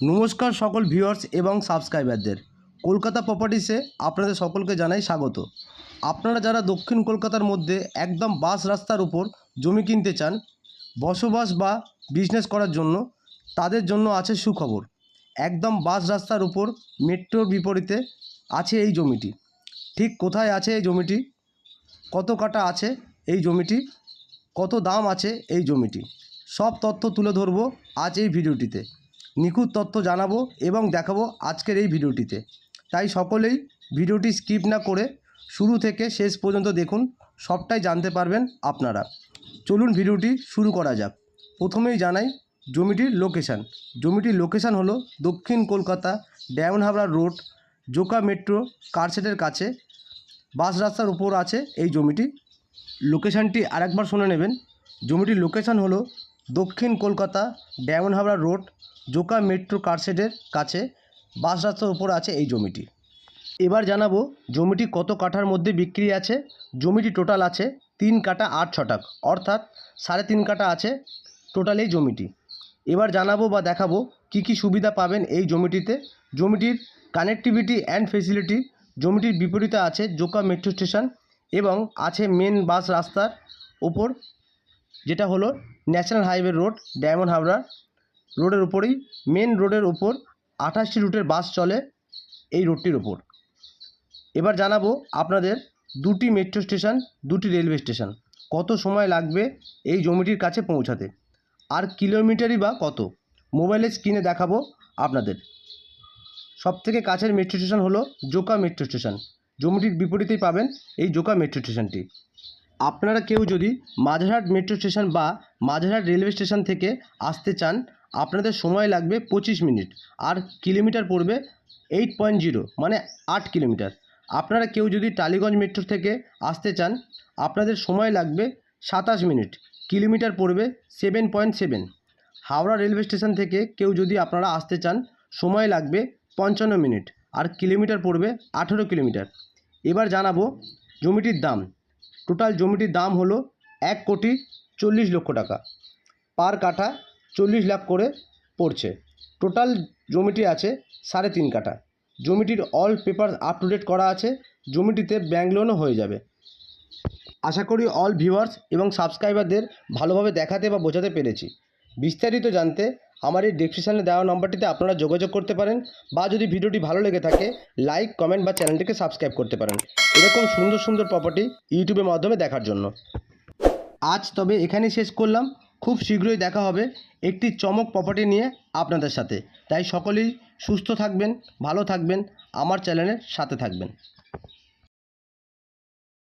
নমস্কার সকল ভিউয়ার্স এবং সাবস্ক্রাইবারদের। কলকাতা প্রপার্টিসে আপনাদের সকলকে জানাই স্বাগত। আপনারা যারা দক্ষিণ কলকাতার মধ্যে একদম বাস রাস্তার উপর জমি কিনতে চান, বসবাস বা বিজনেস করার জন্য তাদের জন্য আছে সুখবর। একদম বাস রাস্তার উপর মেট্রোর বিপরীতে আছে এই জমিটি। ঠিক কোথায় আছে এই জমিটি? কত কাটা আছে এই জমিটি? কত দাম আছে এই জমিটি? সব তথ্য তুলে ধরবো আজ এই ভিডিওটিতে। নিখুঁত তথ্য জানাব এবং দেখাবো আজকের এই ভিডিওটিতে। তাই সকলেই ভিডিওটি স্কিপ না করে শুরু থেকে শেষ পর্যন্ত দেখুন, সবটাই জানতে পারবেন আপনারা। চলুন ভিডিওটি শুরু করা যাক। প্রথমেই জানাই জমিটির লোকেশান জমিটির লোকেশান হলো দক্ষিণ কলকাতা ডায়মন্ড হাবড়া রোড, জোকা মেট্রো, কারশেডের কাছে। বাস রাস্তার উপর আছে এই জমিটি। লোকেশানটি আরেকবার শুনে নেবেন। জমিটির লোকেশান হলো দক্ষিণ কলকাতা, ডায়মন্ড হাবড়া রোড, জোকা মেট্রো কারশেডের কাছে, বাস রাস্তার উপর আছে এই জমিটি। এবার জানাব জমিটি কত কাঠার মধ্যে বিক্রি আছে। জমিটি টোটাল আছে তিন কাটা আট ছটাক অর্থাৎ সাড়ে তিন কাটা আছে টোটাল এই জমিটি। এবার জানাব বা দেখাবো কি কি সুবিধা পাবেন এই জমিটিতে। জমিটির কানেক্টিভিটি অ্যান্ড ফেসিলিটি, জমিটির বিপরীতে আছে জোকা মেট্রো স্টেশন এবং আছে মেন বাস রাস্তার ওপর যেটা হলো ন্যাশনাল হাইওয়ে রোড, ডায়মন্ড হাবড়া রোডের উপরেই মেন রোডের উপর আঠাশটি রুটের বাস চলে এই রোডটির ওপর এবার জানাব আপনাদের দুটি মেট্রো স্টেশন, দুটি রেলওয়ে স্টেশন। কত সময় লাগবে এই জমিটির কাছে পৌঁছাতে? আর কিলোমিটারই বা কত? মোবাইলের স্ক্রিনে দেখাবো আপনাদের। সবথেকে কাছের মেট্রো স্টেশন হলো জোকা মেট্রো স্টেশন। জমিটির বিপরীতেই পাবেন এই জোকা মেট্রো স্টেশনটি। আপনারা কেউ যদি মাঝেরহাট মেট্রো স্টেশন বা মাঝেরহাট রেলওয়ে স্টেশন থেকে আসতে চান, আপনাদের সময় লাগবে পঁচিশ মিনিট। আর কিলোমিটার পড়বে এইট পয়েন্ট জিরো মানে আট কিলোমিটার। আপনারা কেউ যদি টালিগঞ্জ মেট্রো থেকে আসতে চান, আপনাদের সময় লাগবে সাতাশ মিনিট। কিলোমিটার পড়বে seven point seven. Howrah railway station থেকে কেউ যদি আপনারা আসতে চান, সময় লাগবে পঞ্চান্ন মিনিট। আর কিলোমিটার পড়বে আঠেরো কিলোমিটার। এবার জানাব জমিটির দাম। টোটাল জমিটির দাম হলো এক কোটি চল্লিশ লক্ষ টাকা। পার কাঠা চল্লিশ লাখ করে পড়ছে। টোটাল জমিটি আছে সাড়ে তিন কাঠা। জমিটির all paper up to date করা আছে। জমিটিতে ব্যাংক লোনও হয়ে যাবে। আশা করি অল ভিউয়ার্স এবং সাবস্ক্রাইবারদের ভালোভাবে দেখাতে বা বোঝাতে পেরেছি। বিস্তারিত জানতে আমার এই ডেসক্রিপশানে দেওয়া নম্বরটিতে আপনারা যোগাযোগ করতে পারেন বা যদি ভিডিওটি ভালো লেগে থাকে লাইক কমেন্ট বা চ্যানেলটিকে সাবস্ক্রাইব করতে পারেন। এরকম সুন্দর সুন্দর প্রপার্টি ইউটিউবের মাধ্যমে দেখার জন্য। আজ তবে এখানেই শেষ করলাম। খুব শীঘ্রই দেখা হবে একটি চমক প্রপার্টি নিয়ে আপনাদের সাথে। তাই সকলেই সুস্থ থাকবেন, ভালো থাকবেন, আমার চ্যানেলের সাথে থাকবেন।